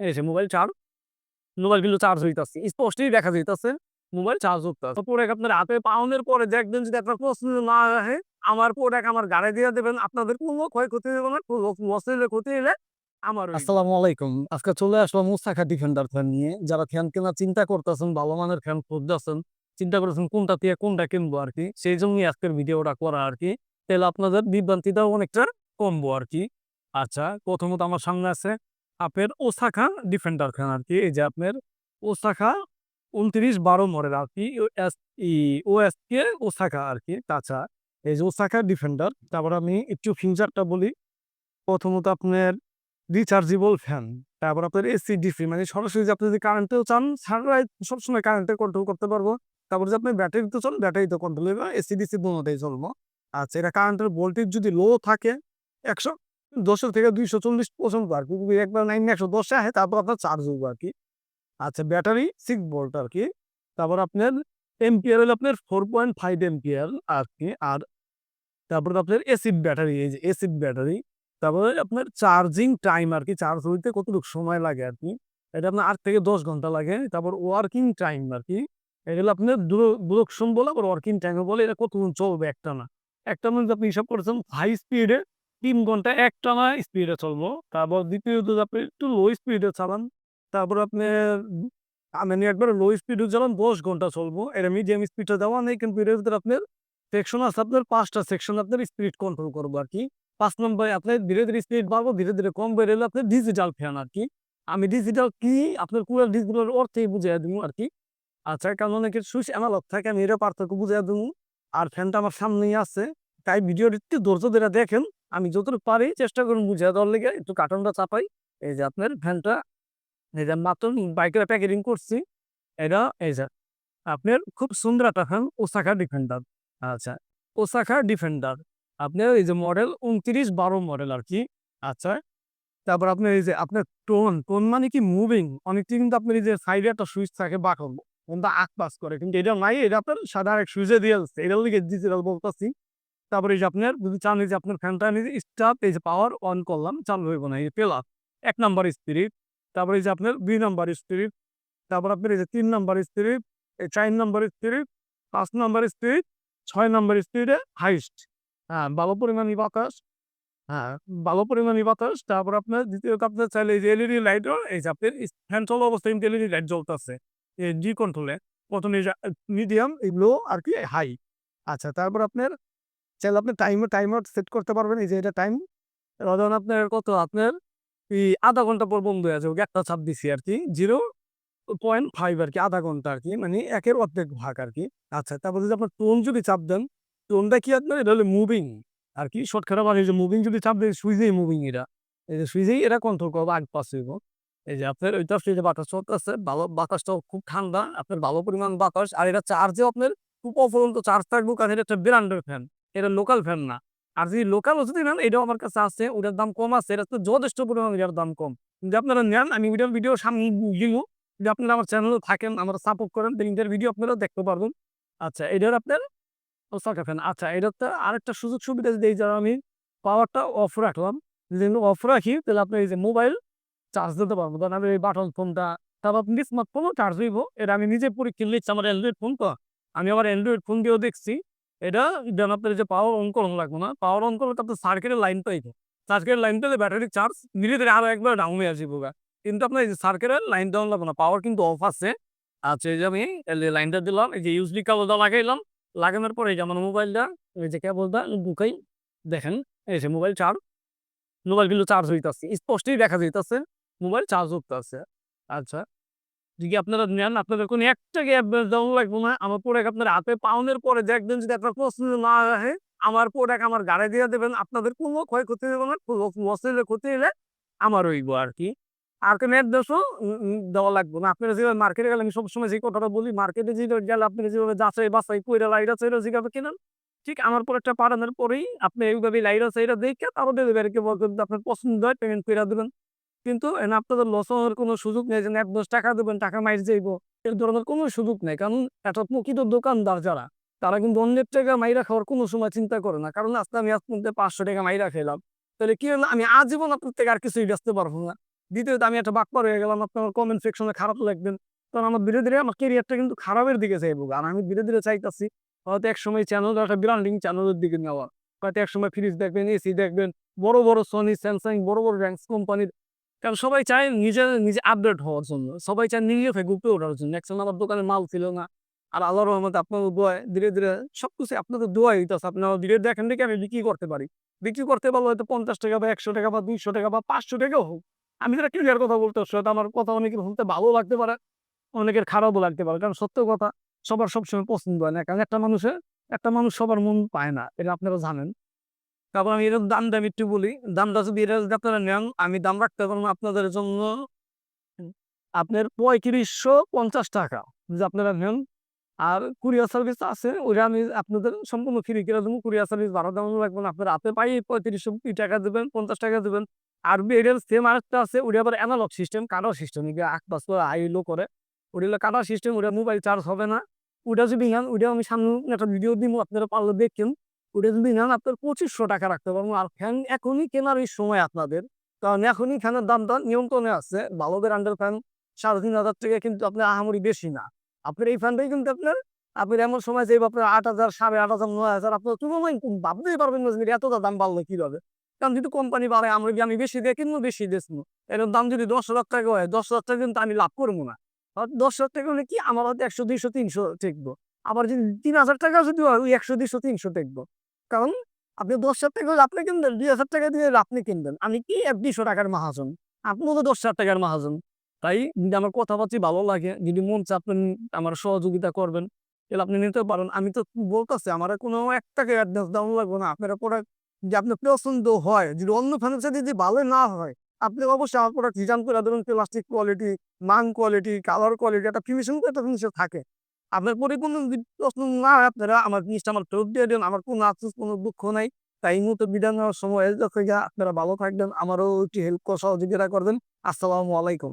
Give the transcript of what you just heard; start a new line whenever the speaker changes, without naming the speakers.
এই যে mobile charge, mobile কিন্তু চার্জ হইতাছে, স্পষ্টই দেখা যাইতাছে মোবাইল চার্জ হইতাছে। প্রোডাক্ট আপনার হাতে পাওনের পরে দেখবেন যদি আপনার পছন্দ না হয় আমার প্রোডাক্ট আমার গাড়ি দিয়ে দেবেন, আপনাদের কোনো ক্ষয়ক্ষতি হবে না, কোনো ক্ষতি হলে আমার
আসসালামু আলাইকুম। আজকে চলে মুস্তাখা ডিফেন্ডার ফ্যান নিয়ে। যারা ফ্যান কেনার চিন্তা করতেছেন, ভালো মানের ফ্যান খুঁজতেছেন, চিন্তা করতেছেন কোনটা দিয়ে কোনটা কিনবো আর কি সেই জন্যই আজকের ভিডিওটা করা আর কি তাহলে আপনাদের বিভ্রান্তিটাও অনেকটা কমবো আর কি আচ্ছা প্রথমত আমার সামনে আছে আপনার ওসাখা ডিফেন্ডার খান আর কি এই যে আপনার ওসাখা উনত্রিশ বারো মডেল আর কি ওএস কে ওসাখা আর কি তাছাড়া এই যে ওসাখা ডিফেন্ডার তারপর আমি একটু ফিউচারটা বলি। প্রথমত আপনার রিচার্জেবল ফ্যান তারপর আপনার এসি ডিসি মানে সরাসরি যে আপনি যদি কারেন্টেও চান সারাই সবসময় কারেন্টে কন্ট্রোল করতে পারব। তারপর যে আপনি ব্যাটারিতে চান ব্যাটারিতে কন্ট্রোল এসি ডিসি দুটোতেই চলবো। আচ্ছা এটা কারেন্টের ভোল্টেজ যদি লো থাকে, একশো দশের থেকে দুইশো চল্লিশ পর্যন্ত আর কি। একবার নাইন একশো দশে আসে, তারপর আপনার চার্জ হবে আর কি। আচ্ছা ব্যাটারি সিক্স ভোল্ট আর কি। তারপর আপনার এমপিআর হলো আপনার ফোর পয়েন্ট ফাইভ এমপিআর আর কি। আর তারপর আপনার এসিড ব্যাটারি এই যে এসিড ব্যাটারি তারপরে আপনার চার্জিং টাইম আর কি চার্জ হইতে কতটুকু সময় লাগে আর কি। এটা আপনার আট থেকে দশ ঘণ্টা লাগে। তারপর ওয়ার্কিং টাইম আর কি। এটা হলো আপনার দুরক্ষণ বলে, আবার ওয়ার্কিং টাইমে বলে, এটা কতক্ষণ চলবে একটা না। একটা মধ্যে আপনি হিসাব করেছেন হাই স্পিডে তিন ঘণ্টা একটা না স্পিডে চলবো। তারপর দ্বিতীয়ত আপনি একটু লো স্পিডে চালান। তারপর আপনি মানে একবার লো স্পিডে চালান, দশ ঘণ্টা চলবো। এটা মিডিয়াম স্পিডটা দেওয়া নেই, কিন্তু এটার ভিতরে আপনার সেকশন আছে, আপনার পাঁচটা সেকশন আপনার স্পিড কন্ট্রোল করব আর কি পাঁচ নম্বরে আপনার ধীরে ধীরে স্পিড বাড়বো, ধীরে ধীরে কম বেড়ে এলে আপনার ডিজিটাল ফ্যান আর কি আমি ডিজিটাল কি? আপনার পুরো ডিজিটাল অর্থেই বুঝিয়ে দিব আর কি আচ্ছা কারণ অনেকের সুইচ অ্যানালগ থাকে, আমি এটা পার্থক্য বুঝিয়ে দেবো আর ফ্যানটা আমার সামনেই আছে। তাই ভিডিওর একটু ধৈর্য ধরে দেখেন। আমি যতটুকু পারি চেষ্টা করুন বুঝে দেওয়ার লেগে একটু কার্টনটা চাপাই। এই যে আপনার ফ্যানটা এই যে মাত্র বাইকের প্যাকেটিং করছি, এটা এই যে আপনার খুব সুন্দর একটা ফ্যান ওসাকা ডিফেন্ডার আচ্ছা ওসাকা ডিফেন্ডার আপনার এই যে মডেল উনত্রিশ বারো মডেল আর কি। আচ্ছা তারপর আপনার এই যে আপনার টোন টোন মানে কি মুভিং অনেকটি কিন্তু আপনার এই যে সাইডে একটা সুইচ থাকে বাকল কিন্তু আক পাস করে, কিন্তু এটা নাই, এটা আপনার সাদা এক সুইচে দিয়ে আসছে এটার লিগে ডিজিটাল বলতেছি। তারপরে এই যে আপনার যদি চান যে আপনার ফ্যানটা নিজে স্টাপ এই যে পাওয়ার অন করলাম, চালু হইব না, এই যে পেলাম এক নাম্বার স্পিরিট তারপরে এই যে আপনার দুই নাম্বার স্পিরিট তারপর আপনার এই যে তিন নাম্বার স্পিরিট এই চার নাম্বার স্পিরিট পাঁচ নাম্বার স্পিরিট ছয় নাম্বার স্পিরিটে হাইস্ট হ্যাঁ ভালো পরিমাণে বাতাস হ্যাঁ ভালো পরিমাণে বাতাস, তারপর আপনার দ্বিতীয়ত আপনার চাইলে এই যে এলইডি লাইটও এই যে আপনার ফ্যান চলা অবস্থায় কিন্তু এলইডি লাইট জ্বলতেছে, এই জি কন্ট্রোলে প্রথমে মিডিয়াম এই লো আর কি হাই আচ্ছা তারপর আপনার চাইলে আপনি টাইমে টাইমার সেট করতে পারবেন। এই যে এটা টাইম ধরুন আপনার কত? আপনার এই আধা ঘণ্টা পর বন্ধ হয়ে যাবে। একটা চাপ দিছি আর কি জিরো পয়েন্ট ফাইভ আর কি আধা ঘণ্টা আর কি মানে একের অর্ধেক ভাগ আর কি আচ্ছা তারপর যদি আপনার টোন যদি চাপ দেন টোনটা কি আপনার? এটা হলো মুভিং আর কি শর্টকাট এই যে মুভিং যদি চাপ দেয় সুইজেই মুভিং এটা এই যে সুইজেই এটা কন্ট্রোল করব, আগ পাশ হইব। এই যে আপনার ওইটা যে বাতাস চলতেছে। ভালো বাতাসটাও খুব ঠান্ডা। আপনার ভালো পরিমাণ বাতাস। আর এটা চার্জে আপনার খুব অফুরন্ত চার্জ থাকব, কারণ এটা একটা ব্র্যান্ডের ফ্যান এটা লোকাল ফ্যান না। আর যদি লোকাল যদি নেন, এটাও আমার কাছে আছে, ওটার দাম কম আছে, এটা তো যথেষ্ট পরিমাণ এটার দাম কম। যদি আপনারা নেন, আমি ভিডিও ভিডিও সামনে দিব। যদি আপনারা আমার চ্যানেলে থাকেন, আমরা সাপোর্ট করেন তাহলে ভিডিও আপনারা দেখতে পারবেন। আচ্ছা এটার আপনার ওসাকা ফ্যান আচ্ছা এটাতে আরেকটা সুযোগ সুবিধা যদি এই যারা আমি পাওয়ারটা অফ রাখলাম, যদি অফ রাখি, তাহলে আপনি এই যে মোবাইল চার্জ দিতে পারব। ধরেন আমি এই বাটন ফোনটা তারপর আপনি স্মার্টফোনও চার্জ হইব এটা আমি নিজে পরীক্ষা নিচ্ছি, আমার অ্যান্ড্রয়েড ফোন তো। আমি আমার অ্যান্ড্রয়েড ফোন দিয়েও দেখছি। এটা দেন আপনার যে পাওয়ার অন করুন লাগবে না। পাওয়ার অন করলে আপনার সার্কিটের লাইন পাইবে সার্কিটের লাইন পেলে ব্যাটারি চার্জ ধীরে ধীরে আরও একবার ডাউন হয়ে আসবে কিন্তু আপনার এই যে সার্কিটের লাইন ডাউন লাগবে না পাওয়ার কিন্তু অফ আছে। আচ্ছা এই যে আমি লাইনটা দিলাম, এই যে ইউজলি কেবলটা লাগাইলাম। লাগানোর পরে এই যে আমার মোবাইলটা এই যে কেবলটা ঢুকাই, দেখেন, এই যে মোবাইল চার্জ মোবাইল কিন্তু চার্জ হইতেছে, স্পষ্টই দেখা যাইতেছে মোবাইল চার্জ হতে আচ্ছা। যদি আপনারা নেন, আপনাদের কোনো একটা গ্যাপ দেওয়া লাগবে না। আমার প্রোডাক্ট আপনার হাতে পাউনের পরে দেখবেন যদি আপনার পছন্দ না হয় আমার প্রোডাক্ট আমার গাড়ি দিয়ে দেবেন, আপনাদের কোনো ক্ষয়ক্ষতি হবে না মশলে ক্ষতি হলে আমার হইব আর কি আর কোনো অ্যাড্রেসও দেওয়া লাগবে না। আপনারা যেভাবে মার্কেটে গেলে আমি সবসময় যে কথাটা বলি মার্কেটে যে গেলে আপনি যেভাবে যাচাই বাছাই কইরা লাইট এটা যেভাবে কেনেন, ঠিক আমার প্রোডাক্টটা পাঠানোর পরেই আপনি এইভাবে লাইট এটা দেখে তারপর ডেলিভারিকে বলবেন আপনার পছন্দ হয় পেমেন্ট করে দেবেন। কিন্তু আপনাদের লস হওয়ার কোনো সুযোগ নেই যে এক দশ টাকা দেবেন, টাকা মাইর যাইব। এই ধরনের কোনো সুযোগ নেই। কারণ একটা প্রকৃত দোকানদার যারা, তারা কিন্তু অন্যের টাকা মাইরা খাওয়ার কোনো সময় চিন্তা করে না। কারণ আজকে আমি আজ মধ্যে পাঁচশো টাকা মাইরা খেলাম। তাহলে কি হলো? আমি আজীবন আপনার থেকে আর কিছুই বেচতে পারব না।
দ্বিতীয়ত আমি একটা বাক্য হয়ে গেলাম। আপনার কমেন্ট সেকশনে খারাপ লাগবেন। কারণ আমার ধীরে ধীরে আমার কেরিয়ারটা কিন্তু খারাপের দিকে যাইব আর আমি ধীরে ধীরে চাইতাছি হয়তো এক সময় চ্যানেল একটা ব্র্যান্ডিং চ্যানেলের দিকে নেওয়া হয়তো এক সময় ফ্রিজ দেখবেন এসি দেখবেন, বড় বড় সনি স্যামসাং বড় বড় র্যাঙ্কস কোম্পানির কারণ সবাই চায় নিজে নিজে আপডেট হওয়ার জন্য। সবাই চায় নিজে থেকে উপরে ওঠার জন্য। একসময় আমার দোকানে মাল ছিল না। আর আল্লাহ রহমতে আপনাদের দোয়ায় ধীরে ধীরে সবকিছু আপনাদের দোয়াই হইতেছে আপনারা ধীরে দেখেন দেখে আমি বিক্রি করতে পারি। বিক্রি করতে পারলে হয়তো পঞ্চাশ টাকা বা একশো টাকা বা দুইশো টাকা বা পাঁচশো টাকাও হোক। আমি যেটা ক্লিয়ার কথা বলতে হচ্ছে আমার কথা অনেকের শুনতে ভালো লাগতে পারে, অনেকের খারাপও লাগতে পারে। কারণ সত্য কথা, সবার সবসময় পছন্দ হয় না। কারণ একটা মানুষের, একটা মানুষ সবার মন পায় না। এটা আপনারা জানেন। তারপর আমি এর দামটা আমি একটু বলি। দামটা যদি এটা যদি আপনারা নেন, আমি দাম রাখতে পারব আপনাদের জন্য আপনার পঁয়ত্রিশশো পঞ্চাশ টাকা। যদি আপনারা নেন, আর কুরিয়ার সার্ভিস আছে, ওইটা আমি আপনাদের সম্পূর্ণ ফ্রি করে দেবো। কুরিয়ার সার্ভিস ভাড়া দেওয়া লাগবে না আপনার হাতে পাই পঁয়ত্রিশশো টাকা দেবেন, পঞ্চাশ টাকা দেবেন। আর এটার সেম আরেকটা আছে ওটা আবার অ্যানালগ সিস্টেম কাটার সিস্টেম আট পাঁচ করে হাই লো করে ওটা হলো কাটার সিস্টেম ওটা মোবাইল চার্জ হবে না। ওটা যদি নেন ওটা আমি সামনে একটা ভিডিও দিব, আপনারা পারলে দেখেন। ওটা যদি নেন, আপনার পঁচিশশো টাকা রাখতে পারব। আর ফ্যান এখনই কেনার এই সময় আপনাদের। কারণ এখনই ফ্যানের দামটা নিয়ন্ত্রণে আছে। ভালো ব্র্যান্ডের ফ্যান সাড়ে তিন হাজার থেকে কিন্তু আপনার আহামরি বেশি না। আপনার এই ফ্যানটাই কিন্তু আপনার আপনি এমন সময় যে আপনার আট হাজার, সাড়ে আট হাজার, নয় হাজার, আপনার তুলনায় ভাবতেই পারবেন না যে এতটা দাম বাড়লো কীভাবে। কারণ যদি কোম্পানি বাড়ে আমরা আমি বেশি দিয়ে কিনবো, বেশি দিচ্ছি এর দাম যদি দশ হাজার টাকা হয়, দশ হাজার টাকা কিন্তু আমি লাভ করব না। দশ হাজার টাকা হলে কি আমার হয়তো একশো, দুইশো, তিনশো টেকবো। আবার যদি তিন হাজার টাকা যদি হয়, ওই একশো, দুইশো, তিনশো টেকবো। কারণ আপনি দশ হাজার টাকা আপনি কিনবেন, দুই হাজার টাকা দিয়ে আপনি কিনবেন। আমি কি এক দুইশো টাকার মাহাজন? আপনিও তো দশ হাজার টাকার মাহাজন। তাই যদি আমার কথাবার্তা ভালো লাগে, যদি মন চায় আপনি আমার সহযোগিতা করবেন, তাহলে আপনি নিতে পারেন। আমি তো বলতেছি, আমার কোনো এক টাকা অ্যাডভান্স দেওয়া লাগবে না। আপনার প্রোডাক্ট যে আপনার পছন্দ হয়, যদি অন্য ফ্যানের যদি ভালো না হয়, আপনি অবশ্যই আমার প্রোডাক্ট রিটার্ন করে দেবেন। প্লাস্টিক কোয়ালিটি মান কোয়ালিটি কালার কোয়ালিটি একটা ফিনিশিং একটা জিনিস থাকে। আপনার পরে কোনো প্রশ্ন না আপনারা আমার জিনিসটা আমার ফেরত দিয়ে দেন, আমার কোনো আফসোস, কোনো দুঃখ নাই। তাই মতো বিদায় নেওয়ার সময় আপনারা ভালো থাকবেন, আমারও একটু হেল্প সহযোগিতা করবেন। আসসালামু আলাইকুম।